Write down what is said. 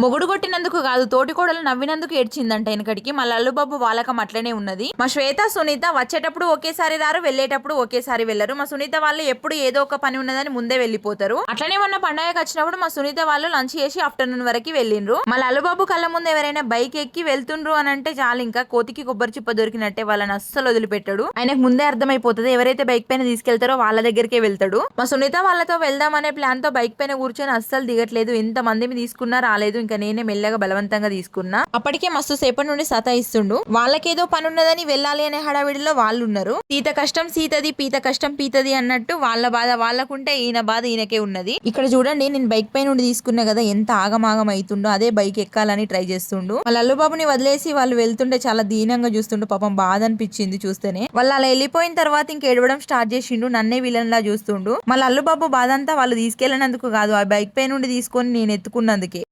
మొగుడు కొట్టినందుకు కాదు తోటి కోడలు నవ్వినందుకు ఏడ్చిందంట వెనకడికి. మా లల్లుబాబు వాళ్ళకం అట్లనే ఉన్నది. మా శ్వేత సునీత వచ్చేటప్పుడు ఒకేసారి రారు వెళ్ళేటప్పుడు ఒకేసారి వెళ్ళరు. మా సునీత వాళ్ళు ఎప్పుడు ఏదో ఒక పని ఉన్నదని ముందే వెళ్ళిపోతారు. అట్లనే మొన్న పండగకి వచ్చినప్పుడు మా సునీత వాళ్ళు లంచ్ చేసి ఆఫ్టర్నూన్ వరకు వెళ్ళిండ్రు. మా లల్లుబాబు కళ్ళ ముందు ఎవరైనా బైక్ ఎక్కి వెళ్తుండ్రు అని అంటే చాలు ఇంకా కోతికి కొబ్బరి చిప్ప దొరికినట్టే వాళ్ళని అస్సలు వదిలిపెట్టాడు. ఆయనకు ముందే అర్థమైపోతుంది ఎవరైతే బైక్ పైన తీసుకెళ్తారో వాళ్ళ దగ్గరికే వెళ్తాడు. మా సునీత వాళ్ళతో వెళ్దామనే ప్లాన్తో బైక్ పైన కూర్చొని అస్సలు దిగట్లేదు. ఎంత మందిని తీసుకున్నా రాలేదు. ఇంకా నేనే మెల్లగా బలవంతంగా తీసుకున్నా. అప్పటికే మస్తు సేపటి నుండి సతాయిస్తుండు. వాళ్ళకేదో పని ఉన్నదని వెళ్ళాలి అనే హడావిడిలో వాళ్ళు ఉన్నారు సీత కష్టం సీతది పీత కష్టం పీతది అన్నట్టు వాళ్ళ బాధ వాళ్ళకుంటే ఈయన బాధ ఈయనకే ఉన్నది. ఇక్కడ చూడండి నేను బైక్ పై నుండి తీసుకున్నా కదా ఎంత ఆగమాగం అవుతుండో అదే బైక్ ఎక్కాలని ట్రై చేస్తుండు. వాళ్ళ అల్లుబాబుని వదిలేసి వాళ్ళు వెళ్తుంటే చాలా దీనంగా చూస్తుండు. పాపం బాధ అనిపించింది చూస్తేనే. వాళ్ళు అలా వెళ్ళిపోయిన తర్వాత ఇంక ఏడవడం స్టార్ట్ చేసిండు. నన్నే విలన్ లా చూస్తుండు. మళ్ళీ అల్లుబాబు బాధ అంతా వాళ్ళు తీసుకెళ్ళినందుకు కాదు ఆ బైక్ పై నుండి తీసుకొని నేను ఎత్తుకున్నందుకే.